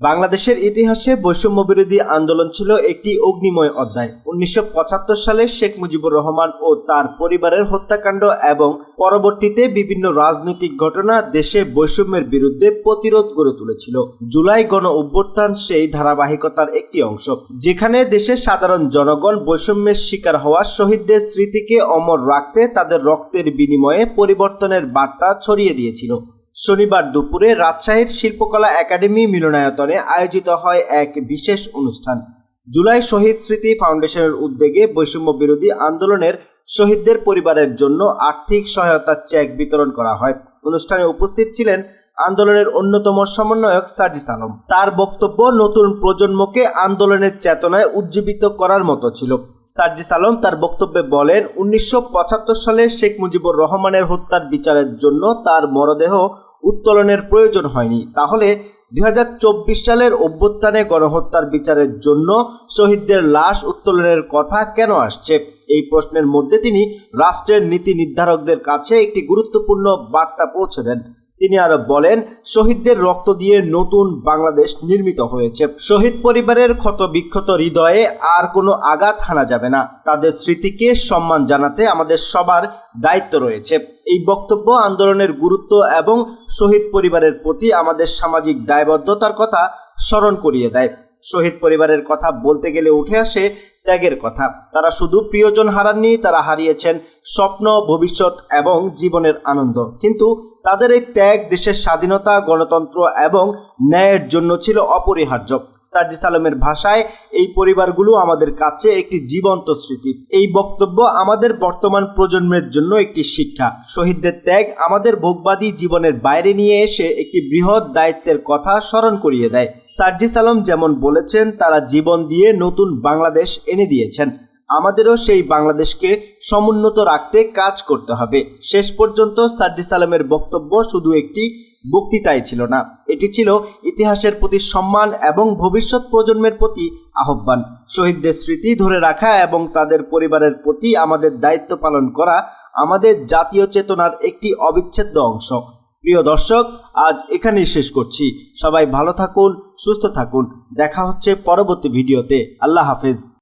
বাংলাদেশের ইতিহাসে বৈষম্য বিরোধী আন্দোলন ছিল একটি অগ্নিময় অধ্যায়। উনিশশো পঁচাত্তর সালে শেখ মুজিবুর রহমান ও তার পরিবারের হত্যাকাণ্ড এবং পরবর্তীতে বিভিন্ন রাজনৈতিক ঘটনা দেশে বৈষম্যের বিরুদ্ধে প্রতিরোধ গড়ে তুলেছিল। জুলাই গণ অভ্যুত্থান সেই ধারাবাহিকতার একটি অংশ, যেখানে দেশের সাধারণ জনগণ বৈষম্যের শিকার হওয়া শহীদদের স্মৃতিকে অমর রাখতে তাদের রক্তের বিনিময়ে পরিবর্তনের বার্তা ছড়িয়ে দিয়েছিল। শনিবার দুপুরে রাজশাহীর শিল্পকলা একাডেমি মিলনায়তনে আয়োজিত হয় এক বিশেষ অনুষ্ঠান। জুলাই শহীদ স্মৃতি ফাউন্ডেশনের উদ্যোগে বৈষম্য বিরোধী আন্দোলনের শহীদদের পরিবারের জন্য আর্থিক সহায়তার চেক বিতরণ করা হয়। অনুষ্ঠানে উপস্থিত ছিলেন আন্দোলনের অন্যতম সমন্বয়ক সার্জিস আলম। তার বক্তব্য নতুন প্রজন্মকে আন্দোলনের চেতনায় উজ্জীবিত করার মতো ছিল। সার্জিস আলম তার বক্তব্যে বলেন, উনিশশো পঁচাত্তর সালে শেখ মুজিবুর রহমানের হত্যার বিচারের জন্য তার মরদেহ উত্তোলনের প্রয়োজন হয়নি। তাহলে দুই হাজার চব্বিশ সালের অভ্যুত্থানে গণহত্যার বিচারের জন্য শহীদদের লাশ উত্তোলনের কথা কেন আসছে? এই প্রশ্নের মধ্যে তিনি রাষ্ট্রের নীতি নির্ধারকদের কাছে একটি গুরুত্বপূর্ণ বার্তা পৌঁছে দেন। তিনি আরও বলেন, শহীদদের রক্ত দিয়ে নতুন বাংলাদেশ নির্মিত হয়েছে। শহীদ পরিবারের ক্ষত বিক্ষত হৃদয়ে আর কোনো আঘাত হানা যাবে না। তাদের স্মৃতিকে সম্মান জানাতে আমাদের সবার দায়িত্ব রয়েছে। এই বক্তব্য আন্দোলনের গুরুত্ব এবং শহীদ পরিবারের প্রতি আমাদের সামাজিক দায়বদ্ধতার কথা স্মরণ করিয়ে দেয়। শহীদ পরিবারের কথা বলতে গেলে উঠে আসে ত্যাগের কথা। তারা শুধু প্রিয়জন হারাননি, তারা হারিয়েছেন স্বপ্ন, ভবিষ্যৎ এবং জীবনের আনন্দ। কিন্তু তাদের এই ত্যাগ, দেশের স্বাধীনতা, গণতন্ত্র এবং ন্যায়ের জন্য ছিল অপরিহার্য। সার্জিস আলমের ভাষায় এই পরিবারগুলো আমাদের কাছে একটি জীবন্ত স্মৃতি। এই বক্তব্য আমাদের বর্তমান প্রজন্মের জন্য একটি শিক্ষা। শহীদদের ত্যাগ আমাদের ভোগবাদী জীবনের বাইরে নিয়ে এসে একটি বৃহৎ দায়িত্বের কথা স্মরণ করিয়ে দেয়। সার্জিস আলম যেমন বলেছেন, তারা জীবন দিয়ে নতুন বাংলাদেশ এনে দিয়েছেন। আমাদেরও সেই বাংলাদেশকে সমুন্নত রাখতে কাজ করতে হবে। শেষ পর্যন্ত সার্জিস আলমের বক্তব্য শুধু একটি বক্তৃতাই ছিল না, এটি ছিল ইতিহাসের প্রতি সম্মান এবং ভবিষ্যৎ প্রজন্মের প্রতি আহ্বান। শহীদদের স্মৃতি ধরে রাখা এবং তাদের পরিবারের প্রতি আমাদের দায়িত্ব পালন করা আমাদের জাতীয় চেতনার একটি অবিচ্ছেদ্য অংশ। প্রিয় দর্শক, আজ এখানেই শেষ করছি। সবাই ভালো থাকুন, সুস্থ থাকুন। দেখা হচ্ছে পরবর্তী ভিডিওতে। আল্লাহ হাফেজ।